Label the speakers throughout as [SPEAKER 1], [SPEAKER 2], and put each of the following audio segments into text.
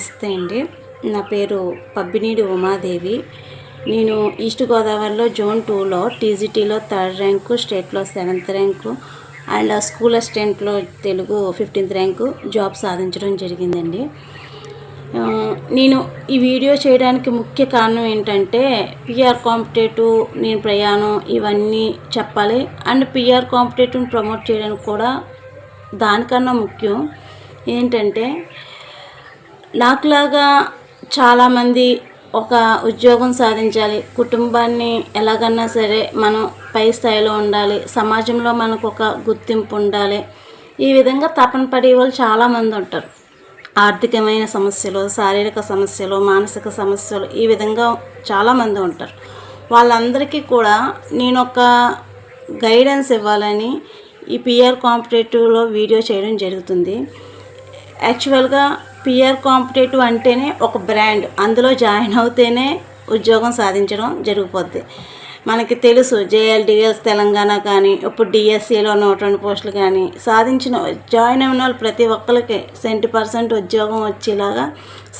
[SPEAKER 1] నమస్తే అండి. నా పేరు పబ్బినీడి ఉమాదేవి. నేను ఈస్ట్ గోదావరిలో జోన్ టూలో టీజీటీలో థర్డ్ ర్యాంకు స్టేట్లో సెవెంత్ ర్యాంకు అండ్ స్కూల్ అసిస్టెంట్లో తెలుగు ఫిఫ్టీన్త్ ర్యాంకు జాబ్ సాధించడం జరిగిందండి. నేను ఈ వీడియో చేయడానికి ముఖ్య కారణం ఏంటంటే పిఆర్ కాంపిటేటివ్ నేను ప్రయాణం ఇవన్నీ చెప్పాలి అండ్ పిఆర్ కాంపిటేటివ్ని ప్రమోట్ చేయడానికి కూడా దానికన్నా ముఖ్యం ఏంటంటే నాకులాగా చాలామంది ఒక ఉద్యోగం సాధించాలి. కుటుంబాన్ని ఎలాగన్నా సరే మనం పై స్థాయిలో ఉండాలి. సమాజంలో మనకు ఒక గుర్తింపు ఉండాలి. ఈ విధంగా తపన పడే వాళ్ళు చాలామంది ఉంటారు. ఆర్థికమైన సమస్యలు శారీరక సమస్యలు మానసిక సమస్యలు ఈ విధంగా చాలామంది ఉంటారు. వాళ్ళందరికీ కూడా నేను ఒక గైడెన్స్ ఇవ్వాలని ఈ పిఆర్ కాంపిటేటివ్లో వీడియో చేయడం జరుగుతుంది. యాక్చువల్గా పిఆర్ కాంపిటేటివ్ అంటేనే ఒక బ్రాండ్ అందులో జాయిన్ అవుతేనే ఉద్యోగం సాధించడం జరిగిపోద్ది. మనకి తెలుసు జేఎల్డిఎల్స్ తెలంగాణ కానీ ఇప్పుడు డిఎస్సిలో నూట రెండు పోస్టులు కానీ సాధించిన జాయిన్ అయిన వాళ్ళు ప్రతి ఒక్కరికి సెవెంటీ పర్సెంట్ ఉద్యోగం వచ్చేలాగా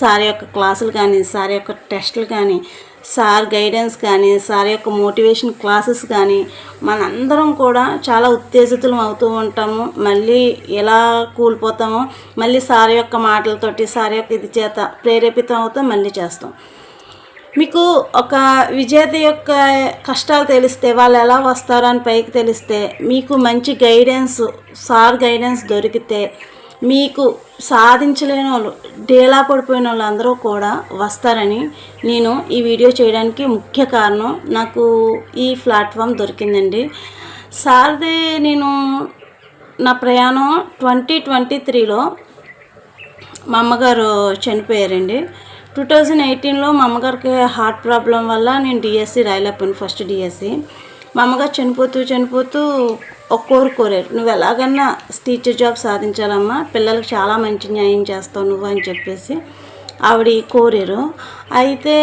[SPEAKER 1] సార్ యొక్క క్లాసులు కానీ సార్ యొక్క టెస్టులు కానీ సార్ గైడెన్స్ కానీ సార్ యొక్క మోటివేషన్ క్లాసెస్ కానీ మనందరం కూడా చాలా ఉత్తేజితులం అవుతూ ఉంటాము. మళ్ళీ ఎలా కూలిపోతామో మళ్ళీ సార్ యొక్క మాటలతోటి సార్ యొక్క ఇది చేత ప్రేరేపితం అవుతాం మళ్ళీ చేస్తాం. మీకు ఒక విజేత యొక్క కష్టాలు తెలిస్తే వాళ్ళు ఎలా వస్తారో అని పైకి తెలిస్తే మీకు మంచి గైడెన్స్ సార్ గైడెన్స్ దొరికితే మీకు సాధించలేని వాళ్ళు డేలా పడిపోయిన వాళ్ళందరూ కూడా వస్తారని నేను ఈ వీడియో చేయడానికి ముఖ్య కారణం నాకు ఈ ప్లాట్ఫామ్ దొరికిందండి. సార్దే నేను నా ప్రయాణం ట్వంటీ ట్వంటీ త్రీలో మా అమ్మగారు చనిపోయారండి. టూ థౌజండ్ ఎయిటీన్లో మా అమ్మగారికి హార్ట్ ప్రాబ్లం వల్ల నేను డిఎస్సి రాయలేకపోయాను ఫస్ట్ డిఎస్సి. మా అమ్మగారు చనిపోతూ చనిపోతూ ఒక కోరు కోరారు. నువ్వు ఎలాగన్నా టీచర్ జాబ్ సాధించాలమ్మా పిల్లలకు చాలా మంచి న్యాయం చేస్తావు నువ్వు అని చెప్పేసి ఆవిడ కోరారు. అయితే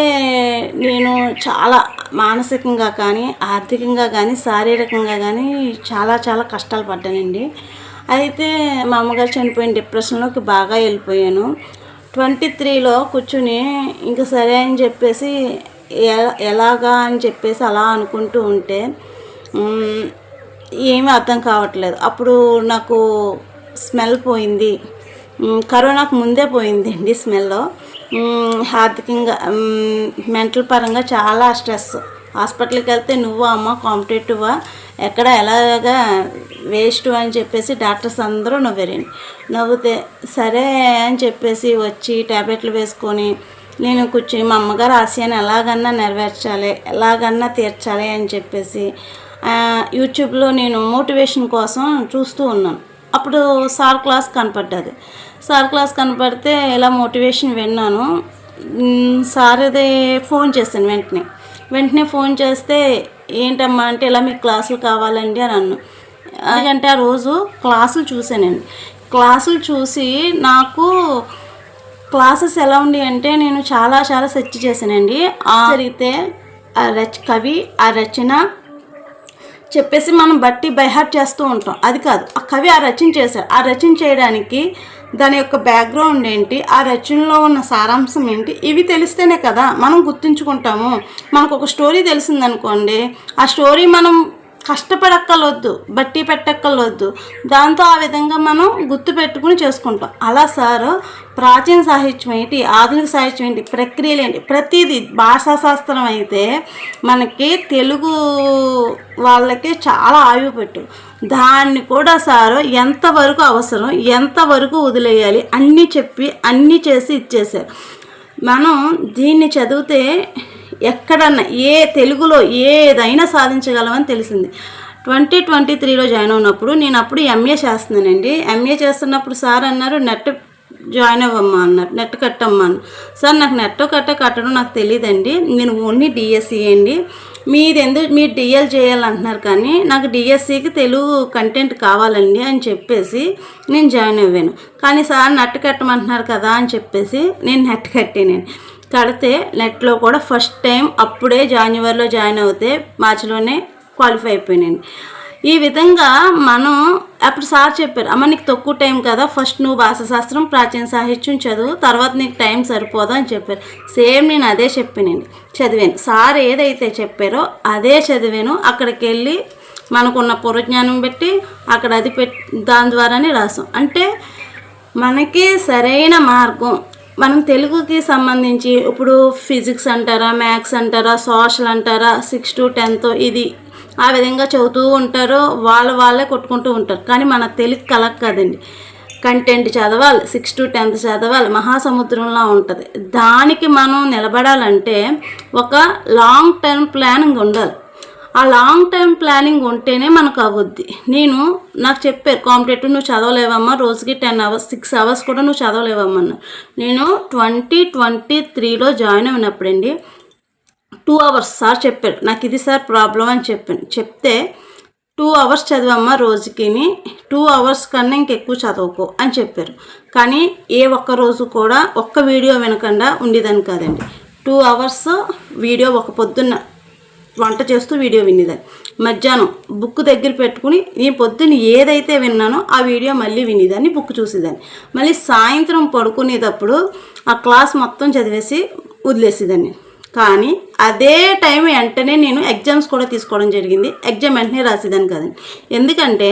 [SPEAKER 1] నేను చాలా మానసికంగా కానీ ఆర్థికంగా కానీ శారీరకంగా కానీ చాలా చాలా కష్టాలు పడ్డానండి. అయితే మా అమ్మగారు చనిపోయిన డిప్రెషన్లోకి బాగా వెళ్ళిపోయాను. ట్వంటీ త్రీలో కూర్చుని ఇంక సరే అని చెప్పేసి ఎలాగా అని చెప్పేసి అలా అనుకుంటూ ఉంటే ఏమీ అర్థం కావట్లేదు. అప్పుడు నాకు స్మెల్ పోయింది. కరోనాకు ముందే పోయిందండి స్మెల్. ఆర్థికంగా మెంటల్ పరంగా చాలా స్ట్రెస్. హాస్పిటల్కి వెళ్తే నువ్వు అమ్మ కాంపిటేటివా ఎక్కడ ఎలాగా వేస్ట్ అని చెప్పేసి డాక్టర్స్ అందరూ నవ్వారండి. నవ్వుతే సరే అని చెప్పేసి వచ్చి ట్యాబ్లెట్లు వేసుకొని నేను కూర్చుని మా అమ్మగారు ఆశయాన్ని ఎలాగన్నా నెరవేర్చాలి ఎలాగన్నా తీర్చాలి అని చెప్పేసి యూట్యూబ్లో నేను మోటివేషన్ కోసం చూస్తూ ఉన్నాను. అప్పుడు సార్ క్లాస్ కనపడ్డది. సార్ క్లాస్ కనపడితే ఇలా మోటివేషన్ విన్నాను. సార్ అది ఫోన్ చేశాను వెంటనే. వెంటనే ఫోన్ చేస్తే ఏంటమ్మా అంటే ఇలా మీకు క్లాసులు కావాలండి అని అన్ను ఎందుకంటే ఆ రోజు క్లాసులు చూశానండి. క్లాసులు చూసి నాకు క్లాసెస్ ఎలా ఉండి అంటే నేను చాలా చాలా సెర్చ్ చేశానండి. జరిగితే ఆ రచ కవి ఆ రచన చెప్పేసి మనం బట్టి బైహార్ట్ చేస్తూ ఉంటాం. అది కాదు ఆ కవి ఆ రచన చేశారు ఆ రచన చేయడానికి దాని యొక్క బ్యాక్గ్రౌండ్ ఏంటి ఆ రచనలో ఉన్న సారాంశం ఏంటి ఇవి తెలిస్తేనే కదా మనం గుర్తుంచుకుంటాము. మనకు ఒక స్టోరీ తెలిసిందనుకోండి ఆ స్టోరీ మనం కష్టపడక్కర్లొద్దు బట్టి పెట్టక్కర్లొద్దు. దాంతో ఆ విధంగా మనం గుర్తు పెట్టుకుని చేసుకుంటాం. అలా సార్ ప్రాచీన సాహిత్యం ఏంటి ఆధునిక సాహిత్యం ఏంటి ప్రక్రియలు ఏంటి? ప్రతిదీ భాషా శాస్త్రం అయితే మనకి తెలుగు వాళ్ళకి చాలా ఆయువు పెట్టు. దాన్ని కూడా సారు ఎంతవరకు అవసరం ఎంతవరకు వదిలేయాలి అన్నీ చెప్పి అన్నీ చేసి ఇచ్చేసారు మనం దీన్ని చదివితే ఎక్కడన్నా ఏ తెలుగులో ఏదైనా సాధించగలమని తెలిసింది. ట్వంటీ ట్వంటీ త్రీలో జాయిన్ అయినప్పుడు నేను అప్పుడు ఎంఏ చేస్తున్నానండి. ఎంఏ చేస్తున్నప్పుడు సార్ అన్నారు నెట్ జాయిన్ అవ్వమ్మా అన్నారు. నెట్ కట్టమ్మా సార్ నాకు నెట్ కట్ట కట్టడం నాకు తెలియదండి నేను ఓన్లీ డిఎస్సి అండి. మీది ఎందుకు మీరు డిఎల్ చేయాలంటున్నారు కానీ నాకు డిఎస్సికి తెలుగు కంటెంట్ కావాలండి అని చెప్పేసి నేను జాయిన్ అవ్వాను. కానీ సార్ నెట్ కట్టమంటున్నారు కదా అని చెప్పేసి నేను నెట్ కట్టాను కడితే నెట్లో కూడా ఫస్ట్ టైం అప్పుడే జాన్యువరిలో జాయిన్ అవుతే మార్చిలోనే క్వాలిఫై అయిపోయినాను ఈ విధంగా మనం అప్పుడు సార్ చెప్పారు అమ్మ నీకు తక్కువ టైం కదా ఫస్ట్ నువ్వు భాషాశాస్త్రం ప్రాచీన సాహిత్యం చదువు తర్వాత నీకు టైం సరిపోదా అని చెప్పారు. సేమ్ నేను అదే చెప్పానండి చదివాను. సార్ ఏదైతే చెప్పారో అదే చదివాను. అక్కడికి వెళ్ళి మనకున్న పురజ్ఞానం పెట్టి అక్కడ అది పెట్టి దాని ద్వారానే రాసాం. అంటే మనకి సరైన మార్గం మనం తెలుగుకి సంబంధించి ఇప్పుడు ఫిజిక్స్ అంటారా మ్యాథ్స్ అంటారా సోషల్ అంటారా సిక్స్ టు టెన్త్ ఇది ఆ విధంగా చదువుతూ ఉంటారు వాళ్ళ వాళ్ళే కొట్టుకుంటూ ఉంటారు. కానీ మన తెలుగు కలక్ కదండి. కంటెంట్ చదవాలి సిక్స్ టు టెన్త్ చదవాలి మహాసముద్రంలో ఉంటుంది. దానికి మనం నిలబడాలంటే ఒక లాంగ్ టర్మ్ ప్లానింగ్ ఉండాలి. ఆ లాంగ్ టైం ప్లానింగ్ ఉంటేనే మనకు అవ్వద్ది నేను నాకు చెప్పారు కాంపిటేటివ్ నువ్వు చదవలేవమ్మా రోజుకి టెన్ అవర్స్ సిక్స్ అవర్స్ కూడా నువ్వు చదవలేవమ్మా నేను ట్వంటీ ట్వంటీ త్రీలో జాయిన్ అయినప్పుడండి టూ అవర్స్ సార్ చెప్పారు. నాకు ఇది సార్ ప్రాబ్లం అని చెప్పాను చెప్తే టూ అవర్స్ చదివమ్మా రోజుకిని టూ అవర్స్ కన్నా ఇంకెక్కువ చదవకు అని చెప్పారు. కానీ ఏ ఒక్క రోజు కూడా ఒక్క వీడియో వినకుండా ఉండేదని కాదండి. టూ అవర్స్ వీడియో ఒక పొద్దున్న వంట చేస్తూ వీడియో వినేదాన్ని మధ్యాహ్నం బుక్ దగ్గర పెట్టుకుని నేను పొద్దున్న ఏదైతే విన్నానో ఆ వీడియో మళ్ళీ వినేదాన్ని బుక్ చూసేదాన్ని. మళ్ళీ సాయంత్రం పడుకునేటప్పుడు ఆ క్లాస్ మొత్తం చదివేసి వదిలేసేదాన్ని. కానీ అదే టైం వెంటనే నేను ఎగ్జామ్స్ కూడా తీసుకోవడం జరిగింది. ఎగ్జామ్ వెంటనే రాసేదాన్ని కదండి. ఎందుకంటే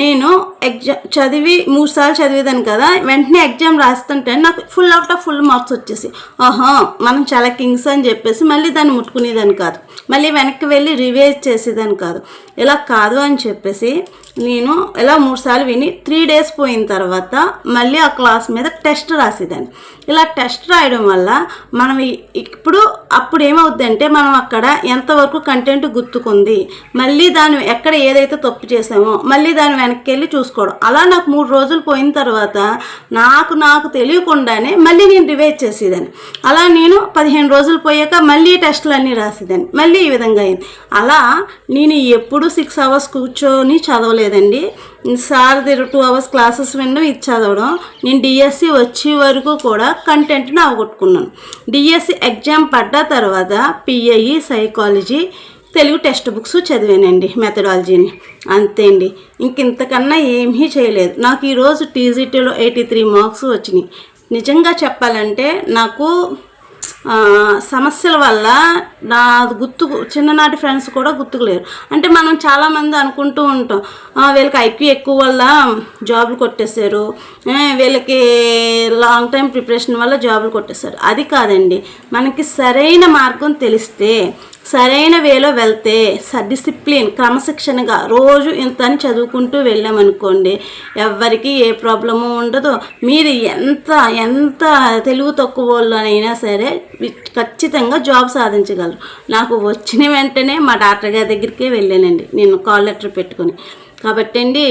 [SPEAKER 1] నేను ఎగ్జామ్ చదివి మూడు సార్లు చదివేదాన్ని కదా వెంటనే ఎగ్జామ్ రాస్తుంటే నాకు full out of full marks వచ్చేసి ఆహా మనం చాలా కింగ్స్ అని చెప్పేసి మళ్ళీ దాన్ని ముట్టుకునేదాన్ని కాదు. మళ్ళీ వెనక్కి వెళ్ళి రివైజ్ చేసేదాన్ని కాదు. ఇలా కాదు అని చెప్పేసి నేను ఇలా మూడుసార్లు విని త్రీ డేస్ పోయిన తర్వాత మళ్ళీ ఆ క్లాస్ మీద టెస్ట్ రాసేదాన్ని. ఇలా టెస్ట్ రాయడం వల్ల మనం ఇప్పుడు అప్పుడు ఏమవుద్దంటే మనం అక్కడ ఎంతవరకు కంటెంట్ గుర్తుకుంది మళ్ళీ దాన్ని ఎక్కడ ఏదైతే తప్పు చేసామో మళ్ళీ దాన్ని వెనక్కి వెళ్ళి చూసుకోవడం. అలా నాకు మూడు రోజులు పోయిన తర్వాత నాకు నాకు తెలియకుండానే మళ్ళీ నేను రివైజ్ చేసేదాన్ని. అలా నేను పదిహేను రోజులు పోయాక మళ్ళీ టెస్టులు అన్నీ రాసేదాన్ని. మళ్ళీ ఈ విధంగా అయింది. అలా నేను ఎప్పుడు సిక్స్ అవర్స్ కూర్చొని చదవలేదు. చదవలేదండి. సార్ దగ్గర టూ అవర్స్ క్లాసెస్ వినడం ఇది చదవడం. నేను డిఎస్సి వచ్చే వరకు కూడా కంటెంట్ని అవగొట్టుకున్నాను. డిఎస్సి ఎగ్జామ్ పడ్డ తర్వాత PIE psychology Telugu text books చదివానండి మెథడాలజీని అంతే అండి ఇంక ఇంతకన్నా ఏమీ చేయలేదు. నాకు ఈరోజు టీజీటీలో ఎయిటీ త్రీ మార్క్స్ వచ్చినాయి. నిజంగా చెప్పాలంటే నాకు సమస్యల వల్ల నా గుర్తు చిన్ననాటి ఫ్రెండ్స్ కూడా గుర్తుకులేరు. అంటే మనం చాలామంది అనుకుంటూ ఉంటాం వీళ్ళకి ఐక్యూ ఎక్కువ వల్ల జాబులు కొట్టేశారు వీళ్ళకి లాంగ్ టైం ప్రిపరేషన్ వల్ల జాబులు కొట్టేశారు. అది కాదండి మనకి సరైన మార్గం తెలిస్తే సరైన వేలో వెళ్తే డిసిప్లిన్ క్రమశిక్షణగా రోజు ఇంత అని చదువుకుంటూ వెళ్ళామనుకోండి ఎవరికి ఏ ప్రాబ్లము ఉండదు. మీరు ఎంత ఎంత తెలుగు తక్కువ వాళ్ళనైనా సరే ఖచ్చితంగా జాబ్ సాధించగలరు. నాకు వచ్చిన వెంటనే మా డాక్టర్ గారి దగ్గరికే వెళ్ళానండి నేను కాల్ లెటర్ పెట్టుకొని. కాబట్టి అండి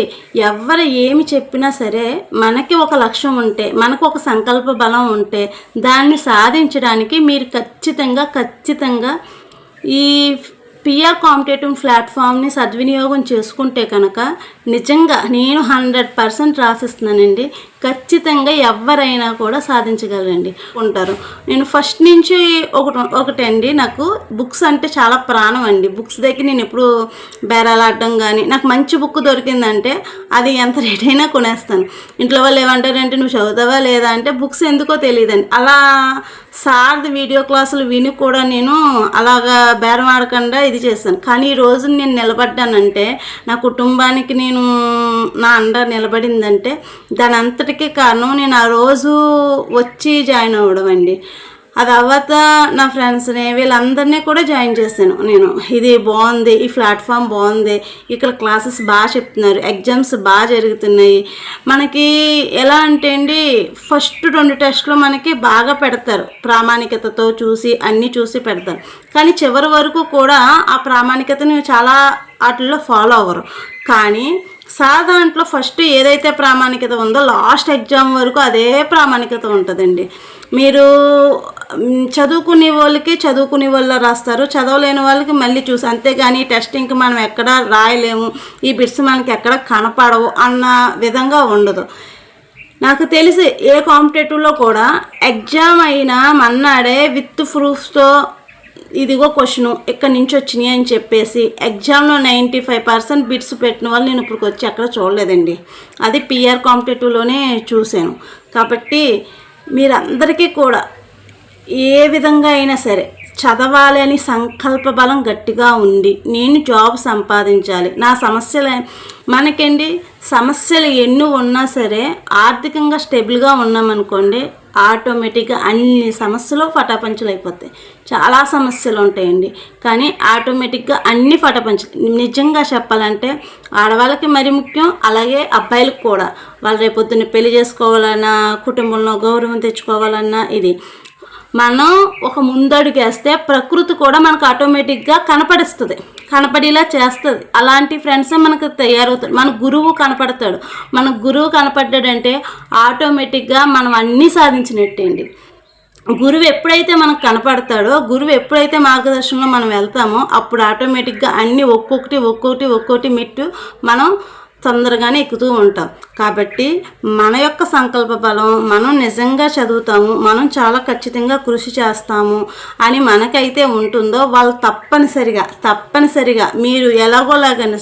[SPEAKER 1] ఎవరు ఏమి చెప్పినా సరే మనకి ఒక లక్ష్యం ఉంటే మనకు ఒక సంకల్ప బలం ఉంటే దాన్ని సాధించడానికి మీరు ఖచ్చితంగా ఖచ్చితంగా ఈ పిఆర్ కాంపిటేటివ్ ప్లాట్ఫామ్ని సద్వినియోగం చేసుకుంటే కనుక నిజంగా నేను హండ్రెడ్ పర్సెంట్ రాసిస్తున్నానండి. ఖచ్చితంగా ఎవరైనా కూడా సాధించగలరండి. ఉంటారు. నేను ఫస్ట్ నుంచి ఒకటి ఒకటండి. నాకు బుక్స్ అంటే చాలా ప్రాణం అండి. బుక్స్ దగ్గర నేను ఎప్పుడు బేరాలాడడం కానీ నాకు మంచి బుక్ దొరికిందంటే అది ఎంత రేట్ అయినా కొనేస్తాను. ఇంట్లో వాళ్ళు ఏమంటారంటే నువ్వు చదువుతావా లేదా? అంటే బుక్స్ ఎందుకో తెలియదండి. అలా సార్ది వీడియో క్లాసులు విని కూడా నేను అలాగా బేరం ఆడకుండా ఇది చేస్తాను. కానీ ఈ రోజు నేను నిలబడ్డానంటే నా కుటుంబానికి నేను నేను నా అండ నిలబడిందంటే దాని అంతటికీ కారణం నేను ఆ రోజు వచ్చి జాయిన్ అవ్వడం అండి. అది అవ్వత నా ఫ్రెండ్స్ని వీళ్ళందరినీ కూడా జాయిన్ చేశాను నేను. ఇది బాగుంది ఈ ప్లాట్ఫామ్ బాగుంది ఇక్కడ క్లాసెస్ బాగా చెప్తున్నారు ఎగ్జామ్స్ బాగా జరుగుతున్నాయి. మనకి ఎలా అంటే అండి ఫస్ట్ రెండు టెస్ట్లు మనకి బాగా పెడతారు. ప్రామాణికతతో చూసి అన్నీ చూసి పెడతారు. కానీ చివరి వరకు కూడా ఆ ప్రామాణికతను చాలా వాటిల్లో ఫాలో అవ్వరు. కానీ సా దాంట్లో ఫస్ట్ ఏదైతే ప్రామాణికత ఉందో లాస్ట్ ఎగ్జామ్ వరకు అదే ప్రామాణికత ఉంటుందండి. మీరు చదువుకునే వాళ్ళకి చదువుకునే వాళ్ళు రాస్తారు. చదవలేని వాళ్ళకి మళ్ళీ చూసి అంతేగాని టెస్టింగ్కి మనం ఎక్కడ రాయలేము ఈ బిట్స్ మనకి ఎక్కడ కనపడవు అన్న విధంగా ఉండదు. నాకు తెలిసి ఏ కాంపిటేటివ్లో కూడా ఎగ్జామ్ అయినా మన్నాడే విత్ ప్రూఫ్స్తో ఇదిగో క్వశ్చను ఇక్కడ నుంచి వచ్చినాయి? అని చెప్పేసి ఎగ్జామ్లో నైంటీ ఫైవ్ పర్సెంట్ బిట్స్ పెట్టిన వాళ్ళు నేను ఇప్పుడు వచ్చి ఎక్కడ చూడలేదండి. అది పిఆర్ కాంపిటేటివ్లోనే చూశాను. కాబట్టి మీరందరికీ కూడా ఏ విధంగా అయినా సరే చదవాలి అని సంకల్ప బలం గట్టిగా ఉంది నేను జాబ్ సంపాదించాలి. నా సమస్యలు మనకండి సమస్యలు ఎన్ని ఉన్నా సరే ఆర్థికంగా స్టేబుల్గా ఉన్నామనుకోండి ఆటోమేటిక్గా అన్ని సమస్యలు ఫటాపంచులు అయిపోతాయి చాలా సమస్యలు ఉంటాయండి కానీ ఆటోమేటిక్గా అన్ని ఫటాపంచులు నిజంగా చెప్పాలంటే ఆడవాళ్ళకి మరి ముఖ్యం అలాగే అబ్బాయిలకు కూడా. వాళ్ళు రేపొద్దున్న పెళ్ళి చేసుకోవాలన్నా కుటుంబంలో గౌరవం తెచ్చుకోవాలన్నా ఇది. మనం ఒక ముందడుగేస్తే ప్రకృతి కూడా మనకు ఆటోమేటిక్గా కనపడిస్తుంది. కనపడేలా చేస్తుంది. అలాంటి ఫ్రెండ్సే మనకు తయారవుతాడు మన గురువు కనపడతాడు. మన గురువు కనపడ్డాడంటే ఆటోమేటిక్గా మనం అన్నీ సాధించినట్టండి. గురువు ఎప్పుడైతే మనకు కనపడతాడో గురువు ఎప్పుడైతే మార్గదర్శనంలో మనం వెళ్తామో అప్పుడు ఆటోమేటిక్గా అన్నీ ఒక్కొక్కటి ఒక్కొక్కటి ఒక్కొక్కటి మెట్టు మనం తొందరగానే ఎక్కుతూ ఉంటాం. కాబట్టి మన యొక్క సంకల్ప బలం మనం నిజంగా చదువుతాము మనం చాలా ఖచ్చితంగా కృషి చేస్తాము అని మనకైతే ఉంటుందో వాళ్ళు తప్పనిసరిగా తప్పనిసరిగా మీరు ఎలాగోలాగని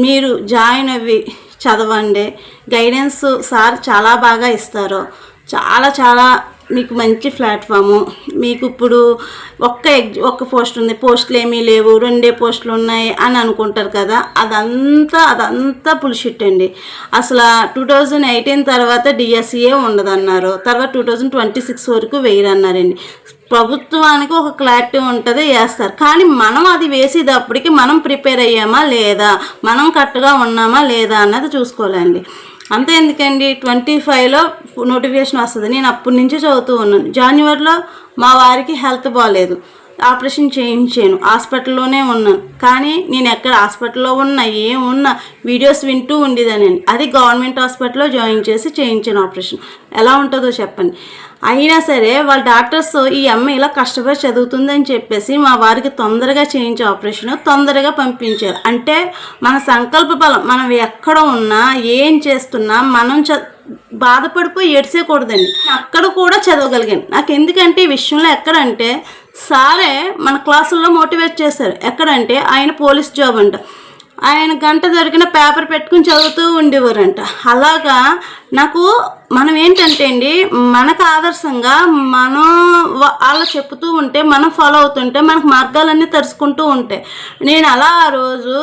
[SPEAKER 1] మీరు జాయిన్ అవ్వి చదవండి. గైడెన్స్ సార్ చాలా బాగా ఇస్తారు. చాలా చాలా మీకు మంచి ప్లాట్ఫాము మీకు ఇప్పుడు ఒక్క ఎగ్ ఒక్క పోస్ట్ ఉంది. పోస్టులు ఏమీ లేవు. రెండే పోస్టులు ఉన్నాయి అని అనుకుంటారు కదా. అదంతా అదంతా పులిషిట్ అండి. అసలు టూ థౌజండ్ ఎయిటీన్ తర్వాత డిఎస్సిఏ ఉండదన్నారు. తర్వాత టూ థౌజండ్ ట్వంటీ సిక్స్ వరకు వేయరన్నారండి. ప్రభుత్వానికి ఒక క్లారిటీ ఉంటుంది వేస్తారు. కానీ మనం అది వేసేటప్పటికి మనం ప్రిపేర్ అయ్యామా లేదా? మనం కరెక్ట్గా ఉన్నామా లేదా అన్నది చూసుకోవాలండి. అంతే ఎందుకండి? ట్వంటీ ఫైవ్లో నోటిఫికేషన్ వస్తుంది. నేను అప్పటి నుంచి చదువుతూ ఉన్నాను. జనవరిలో మా వారికి హెల్త్ బాగాలేదు ఆపరేషన్ చేయించాను. హాస్పిటల్లోనే ఉన్నాను. కానీ నేను ఎక్కడ హాస్పిటల్లో ఉన్నా ఏం ఉన్నా వీడియోస్ వింటూ ఉండేదానండి. అది గవర్నమెంట్ హాస్పిటల్లో జాయిన్ చేసి చేయించాను ఆపరేషన్. ఎలా ఉంటుందో చెప్పండి. అయినా సరే వాళ్ళ డాక్టర్స్ ఈ అమ్మాయి ఇలా కష్టపడి చదువుతుందని చెప్పేసి మా వారికి తొందరగా చేయించే ఆపరేషన్ తొందరగా పంపించారు. అంటే మన సంకల్ప బలం మనం ఎక్కడ ఉన్నా ఏం చేస్తున్నా మనం చ బాధపడిపోయి ఏడ్చేయకూడదండి. అక్కడ కూడా చదవగలిగాను. నాకు ఎందుకంటే ఈ విషయంలో ఎక్కడంటే సారే మన క్లాసుల్లో మోటివేట్ చేశారు. ఎక్కడంటే ఆయన పోలీస్ జాబ్ అంట. ఆయన గంట దొరికిన పేపర్ పెట్టుకుని చదువుతూ ఉండేవారంట. అలాగా నాకు మనం ఏంటంటే అండి మనకు ఆదర్శంగా మనం వా- వాళ్ళు చెప్తూ ఉంటే మనం ఫాలో అవుతుంటే మనకు మార్గాలన్నీ తెరుచుకుంటూ ఉంటాయి నేను అలా ఆ రోజు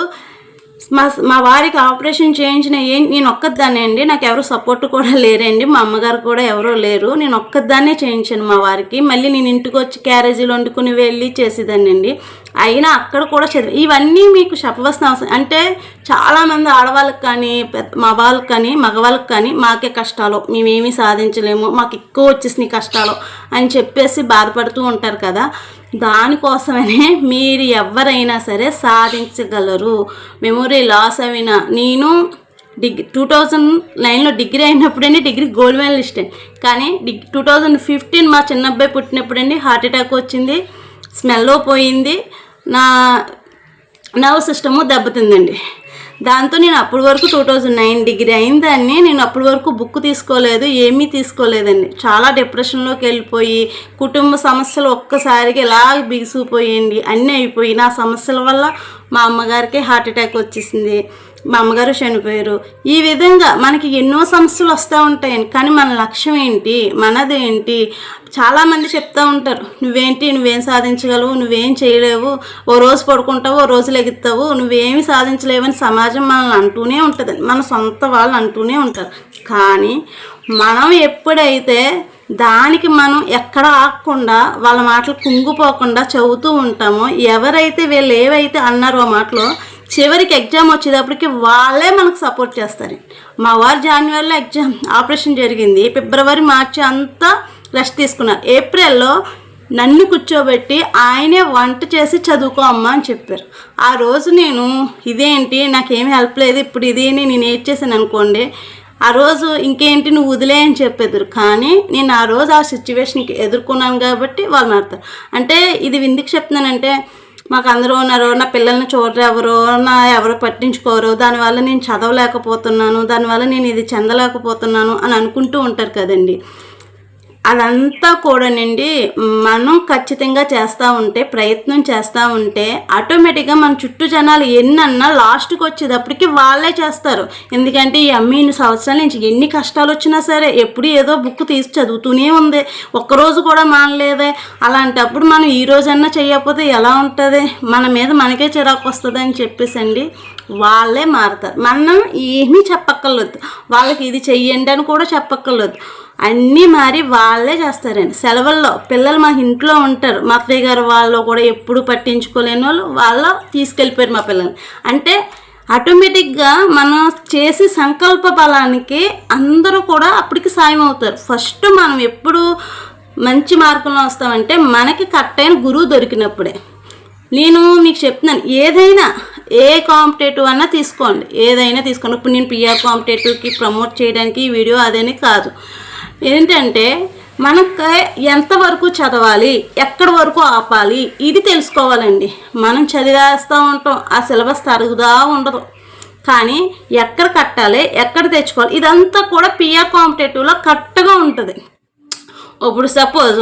[SPEAKER 1] మా మా వారికి ఆపరేషన్ చేయించిన ఏం నేను ఒక్కదాన్నే అండి నాకు ఎవరు సపోర్ట్ కూడా లేరండి మా అమ్మగారు కూడా ఎవరో లేరు. నేను ఒక్కదాన్నే చేయించాను మా వారికి. మళ్ళీ నేను ఇంటికి వచ్చి క్యారేజీలు వండుకుని వెళ్ళి చేసేదాన్ని అండి అయినా అక్కడ కూడా చదివి ఇవన్నీ మీకు చెప్పవలసిన అవసరం అంటే చాలామంది ఆడవాళ్ళకి కానీ పెద్ద మా వాళ్ళకి కానీ మగవాళ్ళకి కానీ మాకే కష్టాలు. మేమేమీ సాధించలేము. మాకు ఎక్కువ వచ్చేసినాయి కష్టాలు అని చెప్పేసి బాధపడుతూ ఉంటారు కదా. దానికోసమనే మీరు ఎవరైనా సరే సాధించగలరు. మెమొరీ లాస్ అయినా. నేను డిగ్రీ టూ థౌజండ్ నైన్లో డిగ్రీ అయినప్పుడండి డిగ్రీ గోల్డ్ మెడలిస్ట్. కానీ డిగ్ టూ థౌజండ్ ఫిఫ్టీన్ మా చిన్న అబ్బాయి పుట్టినప్పుడండి హార్ట్ అటాక్ వచ్చింది. స్మెల్ పోయింది. నా నర్వ్ సిస్టము దెబ్బతిందండి. దాంతో నేను అప్పటి వరకు టూ థౌజండ్ నైన్ డిగ్రీ అయిందాన్ని నేను అప్పటి వరకు బుక్ తీసుకోలేదు ఏమీ తీసుకోలేదండి. చాలా డిప్రెషన్లోకి వెళ్ళిపోయి కుటుంబ సమస్యలు ఒక్కసారిగా ఇలా బిగిసిపోయింది అన్నీ అయిపోయి నా సమస్యల వల్ల మా అమ్మగారికి హార్ట్ అటాక్ వచ్చేసింది. మా అమ్మగారు చనిపోయారు. ఈ విధంగా మనకి ఎన్నో సమస్యలు వస్తూ ఉంటాయండి కానీ మన లక్ష్యం ఏంటి? మనదేంటి చాలామంది చెప్తూ ఉంటారు. నువ్వేంటి? నువ్వేం సాధించగలవు? నువ్వేం చేయలేవు? ఓ రోజు పడుకుంటావు ఓ రోజు లెగుతావు. నువ్వేమి సాధించలేవని సమాజం మనల్ని అంటూనే ఉంటుంది. మన సొంత వాళ్ళు అంటూనే ఉంటారు. కానీ మనం ఎప్పుడైతే దానికి మనం ఎక్కడ ఆగకుండా వాళ్ళ మాటలు కుంగిపోకుండా చదువుతూ ఉంటామో ఎవరైతే వీళ్ళు ఏవైతే అన్నారో మాటలో చివరికి ఎగ్జామ్ వచ్చేటప్పటికి వాళ్ళే మనకు సపోర్ట్ చేస్తారు. మా వారు జనవరిలో ఎగ్జామ్ ఆపరేషన్ జరిగింది. ఫిబ్రవరి మార్చి అంతా రెస్ట్ తీసుకున్నారు. ఏప్రిల్లో నన్ను కూర్చోబెట్టి ఆయనే వంట చేసి చదువుకో అమ్మా అని చెప్పారు. ఆ రోజు నేను ఇదేంటి నాకేమి హెల్ప్ లేదు ఇప్పుడు ఇదేని నేను ఏడ్ చేశాను అనుకోండి ఆ రోజు ఇంకేంటి నువ్వు వదిలే అని చెప్పేద్దరు. కానీ నేను ఆ రోజు ఆ సిచ్యువేషన్కి ఎదుర్కొన్నాను కాబట్టి వాళ్ళు మారుతారు. అంటే ఇది ఎందుకు చెప్తున్నానంటే మాకు అందరూ ఉన్నారు నా పిల్లల్ని చూడరు ఎవరు నా ఎవరు పట్టించుకోరు దానివల్ల నేను చదవలేకపోతున్నాను దానివల్ల నేను ఇది చెందలేకపోతున్నాను అని అనుకుంటూ ఉంటారు కదండి. అదంతా కూడానండి మనం ఖచ్చితంగా చేస్తూ ఉంటే ప్రయత్నం చేస్తూ ఉంటే ఆటోమేటిక్గా మన చుట్టూ జనాలు ఎన్నన్నా లాస్ట్కి వచ్చేటప్పటికి వాళ్ళే చేస్తారు. ఎందుకంటే ఈ అమ్మ ఇన్ని సంవత్సరాల నుంచి ఎన్ని కష్టాలు వచ్చినా సరే ఎప్పుడు ఏదో బుక్ తీసి చదువుతూనే ఉంది. ఒక్కరోజు కూడా మానలేదే. అలాంటప్పుడు మనం ఈ రోజన్నా చేయకపోతే ఎలా ఉంటుంది? మన మీద మనకే చిరాకు వస్తుంది అని చెప్పేసి అండి వాళ్ళే మారుతారు. మనం ఏమీ చెప్పక్కర్లేదు. వాళ్ళకి ఇది చెయ్యండి అని కూడా చెప్పక్కర్లేదు. అన్నీ మారి వాళ్ళే చేస్తారండి. సెలవుల్లో పిల్లలు మా ఇంట్లో ఉంటారు. మా అత్తయ్య గారు వాళ్ళు కూడా ఎప్పుడు పట్టించుకోలేని వాళ్ళు వాళ్ళు తీసుకెళ్ళిపోయారు మా పిల్లల్ని. అంటే ఆటోమేటిక్గా మనం చేసే సంకల్ప బలానికి అందరూ కూడా అప్పటికి సాయం అవుతారు. ఫస్ట్ మనం ఎప్పుడు మంచి మార్గంలో వస్తామంటే మనకి కరెక్ట్ అయిన గురువు దొరికినప్పుడే. నేను మీకు చెప్తున్నాను. ఏదైనా ఏ కాంపిటేటివ్ అన్నా తీసుకోండి. ఏదైనా తీసుకోండి. ఇప్పుడు నేను పిఆర్ కాంపిటేటివ్కి ప్రమోట్ చేయడానికి ఈ వీడియో అదేని కాదు. ఏంటంటే మనకు ఎంతవరకు చదవాలి ఎక్కడి వరకు ఆపాలి ఇది తెలుసుకోవాలండి. మనం చదివేస్తూ ఉంటాం. ఆ సిలబస్ తరుగుదా ఉండదు. కానీ ఎక్కడ కట్టాలి ఎక్కడ తెచ్చుకోవాలి ఇదంతా కూడా పిఆర్ కాంపిటేటివ్లో కరెక్ట్గా ఉంటుంది. ఇప్పుడు సపోజ్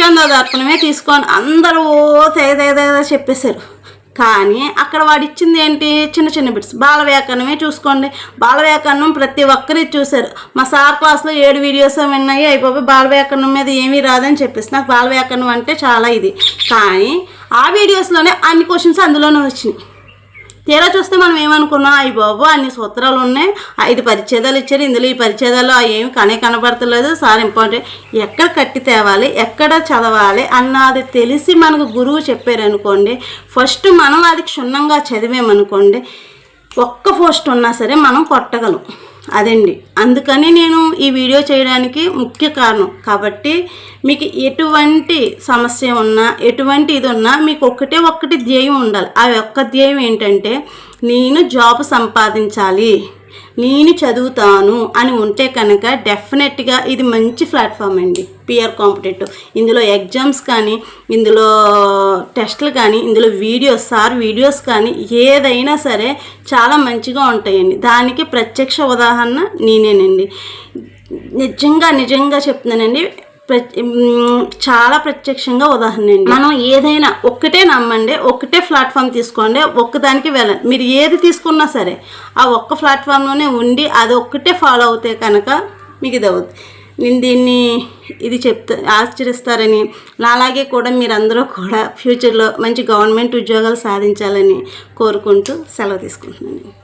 [SPEAKER 1] చంద్రదర్పణమే తీసుకొని అందరూ ఓ తెగ చెప్పేశారు. కానీ అక్కడ వాడు ఇచ్చింది ఏంటి? చిన్న చిన్న బిట్స్ బాల వ్యాకరణమే చూసుకోండి. బాల వ్యాకరణం ప్రతి ఒక్కరి చూశారు. మా సార్ క్లాస్లో ఏడు వీడియోస్ విన్నాయి. అయిపోయి బాల వ్యాకరణం మీద ఏమీ రాదని చెప్పేసి నాకు బాల వ్యాకరణం అంటే చాలా ఇది. కానీ ఆ వీడియోస్లోనే అన్ని క్వశ్చన్స్ అందులోనే వచ్చినాయి. తీరా చూస్తే మనం ఏమనుకున్నాం అయ్యి బాబు అన్ని సూత్రాలు ఉన్నాయి. ఐదు పరిచ్ఛేదాలు ఇచ్చారు ఇందులో ఈ పరిచ్ఛేదాలు ఏమి కనే కనబడతలేదు. సార్ ఇంపార్టెంట్ ఎక్కడ కట్టి తేవాలి ఎక్కడ చదవాలి అన్నది తెలిసి మనకు గురువు చెప్పారనుకోండి ఫస్ట్ మనం అది క్షుణ్ణంగా చదివామనుకోండి ఒక్క పోస్ట్ ఉన్నా సరే మనం కొట్టగలం. అదండి. అందుకని నేను ఈ వీడియో చేయడానికి ముఖ్య కారణం. కాబట్టి మీకు ఎటువంటి సమస్య ఉన్నా ఎటువంటి ఇది ఉన్నా మీకు ఒక్కటే ఒక్కటి ధ్యేయం ఉండాలి. ఆ ఒక్క ధ్యేయం ఏంటంటే నేను జాబ్ సంపాదించాలి. నేను చదువుతాను అని ఉంటే కనుక డెఫినెట్గా ఇది మంచి ప్లాట్ఫామ్ అండి. పిఆర్ కాంపిటేటివ్ ఇందులో ఎగ్జామ్స్ కానీ ఇందులో టెస్ట్లు కానీ ఇందులో వీడియోస్ సార్ వీడియోస్ కానీ ఏదైనా సరే చాలా మంచిగా ఉంటాయండి. దానికి ప్రత్యక్ష ఉదాహరణ నేనేనండి. నిజంగా నిజంగా చెప్తున్నానండి. చాలా ప్రత్యక్షంగా ఉదాహరణ అండి. మనం ఏదైనా ఒక్కటే నమ్మండి ఒక్కటే ప్లాట్ఫామ్ తీసుకోండి ఒక్కదానికి వెళ్ళండి మీరు ఏది తీసుకున్నా సరే ఆ ఒక్క ప్లాట్ఫామ్లోనే ఉండి అది ఒక్కటే ఫాలో అవుతే కనుక మీకు ఇది అవుతుంది నేను దీన్ని ఇది చెప్తా ఆశ్చర్యిస్తారని నాలాగే కూడా మీరందరూ కూడా ఫ్యూచర్లో మంచి గవర్నమెంట్ ఉద్యోగాలు సాధించాలని కోరుకుంటూ సెలవు తీసుకుంటున్నాను.